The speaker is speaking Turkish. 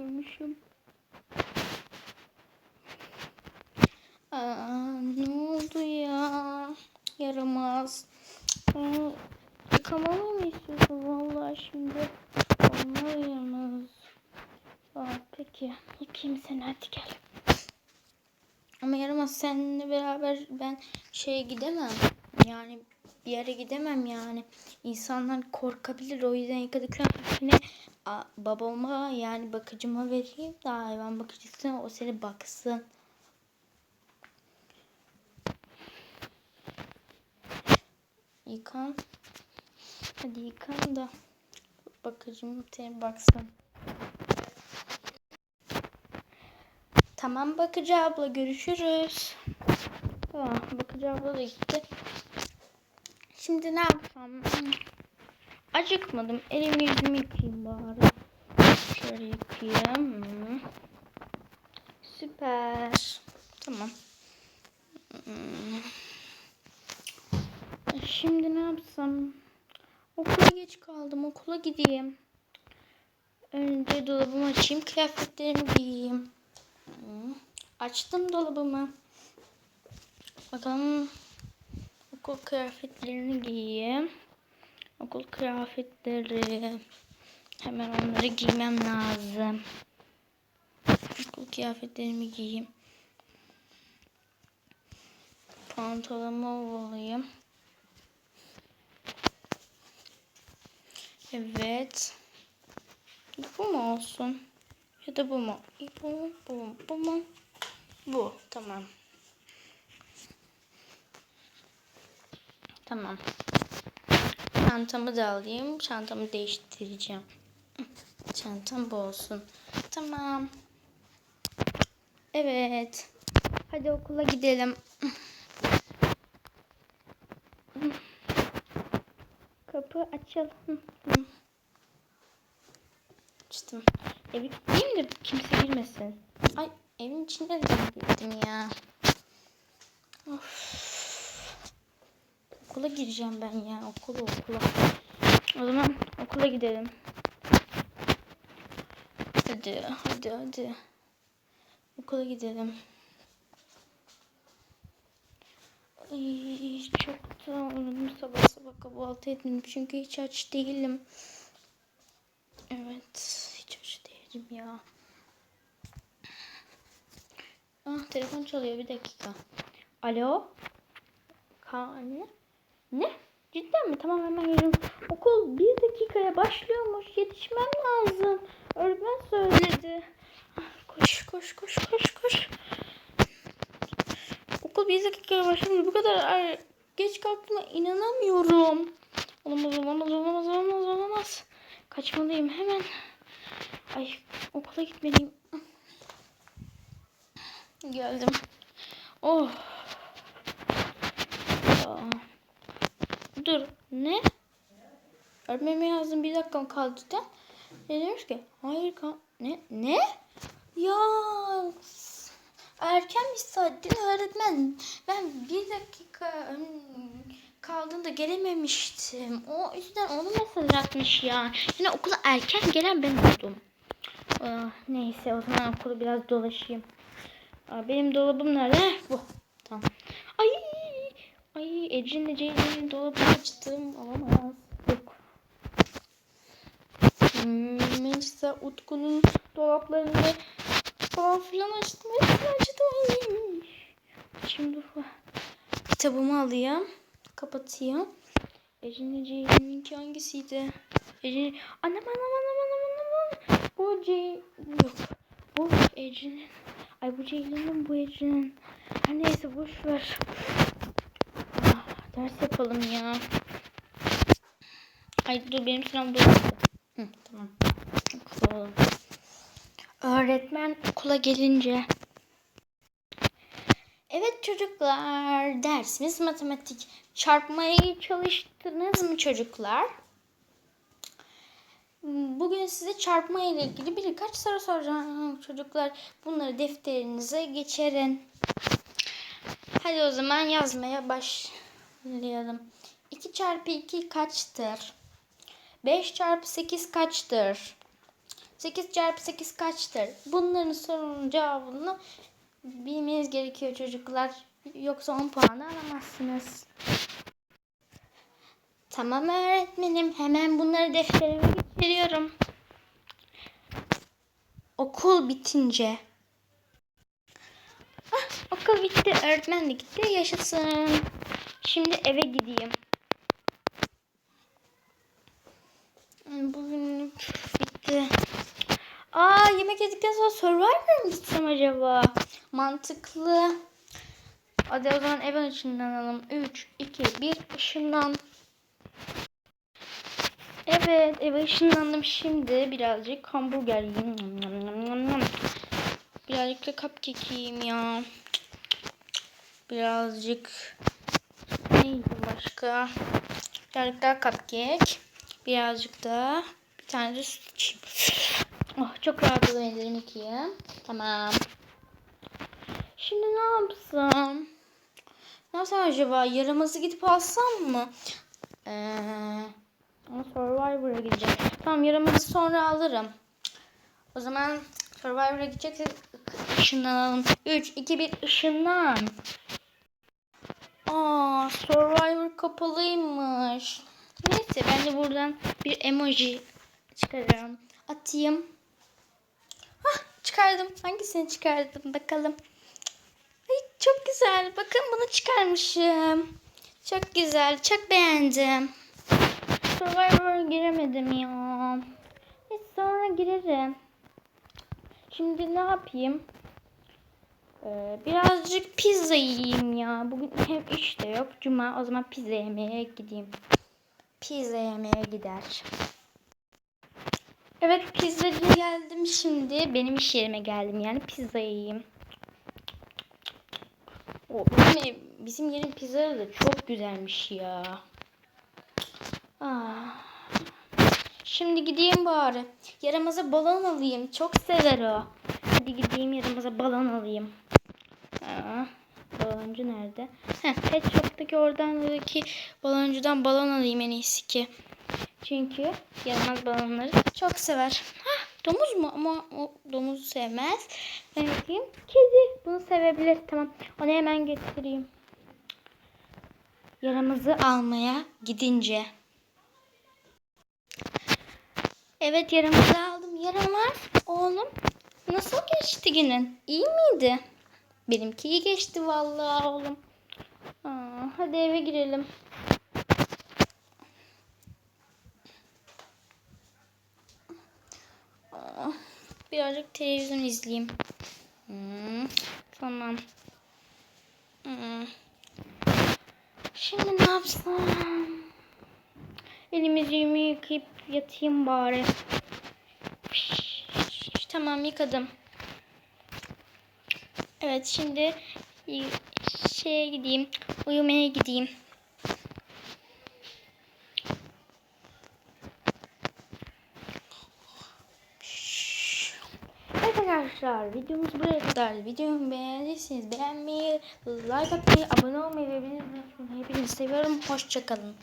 Uyumuşum. Aa, ne oldu ya? Yaramaz. Aa, mı istiyorsun? Vallahi şimdi. Vallahi yaramaz. Aa, peki. Yıkayayım seni hadi gel. Ama yaramaz seninle beraber ben şeye gidemem. Yani bir yere gidemem yani. İnsanlar korkabilir. O yüzden yıkadık kıyafetini babama yani bakıcıma vereyim da hayvan bakıcısına o seni baksın. Yıkan. Hadi yıkan da bakıcım seni baksın. Tamam bakıcı abla görüşürüz. Tamam bakıcı abla da gitti. Şimdi ne yapsam? Acıkmadım. Elimi yüzümü yıkayayım bari. Şöyle yıkayayım. Süper. Tamam. Hmm. Şimdi ne yapsam? Okula geç kaldım. Okula gideyim. Önce dolabımı açayım. Kıyafetlerimi giyeyim. Hmm. Açtım dolabımı. Bakalım okul kıyafetlerini giyeyim. Okul kıyafetleri. Hemen onları giymem lazım. Okul kıyafetlerimi giyeyim. Pantolonumu ovalayayım. Evet. Bu mu olsun? Ya da bu mu? Bu? Bu? Bu mu? Bu. Tamam. Tamam. Çantamı da alayım. Çantamı değiştireceğim. Çantam bu olsun. Tamam. Evet. Hadi okula gidelim. Kapı açalım. Açtım. Evi kilitleyeyim de kimse girmesin. Ay evin içinde de girdim ya. Okula gireceğim ben ya. Okula okula. O zaman okula gidelim. Hadi hadi hadi. Okula gidelim. Ay, çok da unuttum sabah sabah kahvaltı etmedim çünkü hiç aç değilim. Evet hiç aç değilim ya. Ah telefon çalıyor bir dakika. Alo? Ka ne? Cidden mi? Tamam hemen geliyorum. Okul bir dakikaya başlıyormuş. Yetişmem lazım. Öğretmen söyledi. Koş koş koş koş koş. Okul bir dakikaya başlıyor. Bu kadar er- geç kalktığıma inanamıyorum. Olamaz olamaz olamaz olamaz olamaz. Kaçmalıyım hemen. Ay okula gitmeliyim. Geldim. Oh. Aa. Dur. Ne? Öğretmenime yazdım. Bir dakikam kaldı da. Ne demiş ki? Hayır kal... Ne? Ne? Ya erkenmiş saatin öğretmen. Ben bir dakika kaldığında gelememiştim. O yüzden onu mesaj atmış ya. Yani okula erken gelen ben oldum. Ah, neyse o zaman okulu biraz dolaşayım. Aa, benim dolabım nerede? Bu. Tamam. Ay Ay Ecrin'le Ceylin'in dolabını açtım. Olamaz. Yok. Hmm, Melisa Utku'nun dolaplarını falan filan açtım. Hepsini açtım. Ay. Şimdi kitabımı alayım. Kapatayım. Ecrin'le Ceylin'inki hangisiydi? Ecrin... Anam anam anam anam anam. Bu Ceylin... Yok. Bu Ecrin'in... Ay bu Ceylin'in bu Ecrin'in. Her neyse boş ver. Ders yapalım ya. Ay dur benim sıram burası. Hı, tamam. Okula. Öğretmen okula gelince. Evet çocuklar dersimiz matematik. Çarpmayı çalıştınız mı çocuklar? Bugün size çarpma ile ilgili birkaç soru soracağım çocuklar. Bunları defterinize geçirin. Hadi o zaman yazmaya başlayalım. 2 çarpı 2 kaçtır? 5 çarpı 8 kaçtır? 8 çarpı 8 kaçtır? Bunların sorunun cevabını bilmeniz gerekiyor çocuklar. Yoksa 10 puanı alamazsınız. Tamam öğretmenim. Hemen bunları defterime geçiriyorum. Okul bitince. Ah, okul bitti. Öğretmen de gitti. Yaşasın. Şimdi eve gideyim. Bugün bitti. Aa yemek yedikten sonra Survivor mı gitsem acaba? Mantıklı. Hadi o zaman eve ışınlanalım. 3, 2, 1 ışınlan. Evet eve ışınlandım şimdi. Birazcık hamburger yiyeyim. Birazcık da cupcake yiyeyim ya. Birazcık neydi başka? Birazcık daha cupcake. Birazcık da bir tane de süt içeyim. Oh, çok rahatladım ellerimi yıkayayım. Tamam. Şimdi ne yapsam? Ne yapsam acaba? Yaramazı gidip alsam mı? Ee, ama Survivor'a gideceğim. Tamam yaramazı sonra alırım. O zaman Survivor'a gideceksek ışınlanalım. 3, 2, 1 ışınlan. Aa Survivor kapalıymış. Neyse ben de buradan bir emoji çıkarıyorum. Atayım. Hah çıkardım. Hangisini çıkardım bakalım. Ay çok güzel. Bakın bunu çıkarmışım. Çok güzel. Çok beğendim. Survivor'a giremedim ya. Neyse sonra girerim. Şimdi ne yapayım? Ee, birazcık pizza yiyeyim ya. Bugün hem iş de yok. Cuma o zaman pizza yemeye gideyim. Pizza yemeye gider. Evet pizzacıya geldim şimdi. Benim iş yerime geldim yani pizza yiyeyim. O, bizim, ev- bizim yerin pizzaları da çok güzelmiş ya. Ah. Şimdi gideyim bari. Yaramaza balon alayım. Çok sever o. Hadi gideyim yaramaza balon alayım. Aa, baloncu nerede? Heh, pet shop'taki oradaki baloncudan balon alayım en iyisi ki. Çünkü yaramaz balonları çok sever. Hah, domuz mu? Ama o domuzu sevmez. Ben bakayım. Kedi. Bunu sevebilir. Tamam. Onu hemen getireyim. Yaramazı almaya gidince. Evet yaramazı aldım. Yaramaz oğlum. Nasıl geçti günün? İyi miydi? Benimki iyi geçti vallahi oğlum. Aa, hadi eve girelim. Aa, birazcık televizyon izleyeyim. Hmm, tamam. Hmm. Şimdi ne yapsam? Elimizi yıkayıp yatayım bari. Tamam yıkadım. Evet şimdi şeye gideyim. Uyumaya gideyim. Arkadaşlar videomuz buraya kadar. Videomu beğendiyseniz beğenmeyi, like atmayı, abone olmayı ve bildirimleri açmayı hepinizi seviyorum. Hoşçakalın.